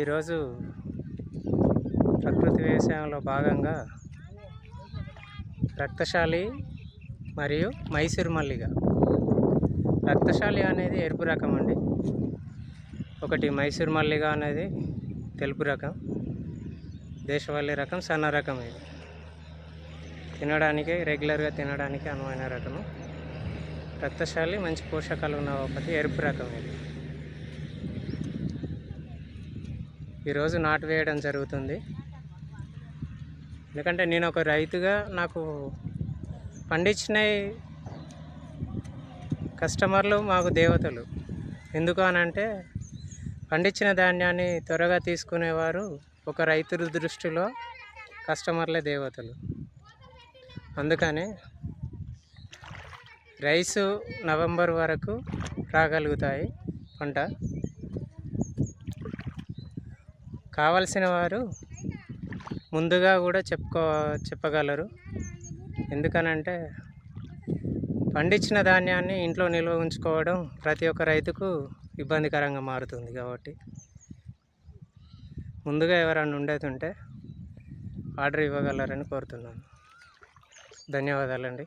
ఈరోజు ప్రకృతి వ్యవసాయంలో భాగంగా రక్తశాలి మరియు మైసూర్ మల్లిగ రక్తశాలి అనేది ఎరుపు రకం అండి. ఒకటి మైసూర్ మల్లిగ అనేది తెలుపు రకం. దేశవాళీ రకం సన్న రకం ఇది. తినడానికి రెగ్యులర్గా తినడానికి అనువైన రకము. రక్తశాలి మంచి పోషకాలు ఉన్న ఒకటి ఎరుపు రకం ఇది. ఈరోజు నాటు వేయడం జరుగుతుంది. ఎందుకంటే నేను ఒక రైతుగా నాకు పండించిన కస్టమర్లు మాకు దేవతలు. ఎందుకు అనంటే పండించిన ధాన్యాన్ని త్వరగా తీసుకునేవారు ఒక రైతు దృష్టిలో కస్టమర్లే దేవతలు. అందుకని రైసు నవంబర్ వరకు రాగలుగుతాయి పంట. కావలసిన వారు ముందుగా కూడా చెప్పుకో చెప్పగలరు. ఎందుకనంటే పండించిన ధాన్యాన్ని ఇంట్లో నిల్వ ఉంచుకోవడం ప్రతి ఒక్క రైతుకు ఇబ్బందికరంగా మారుతుంది కాబట్టి. ముందుగా ఎవరైనా ఉండేది ఉంటే ఆర్డర్ ఇవ్వగలరని కోరుతున్నాను. ధన్యవాదాలండి.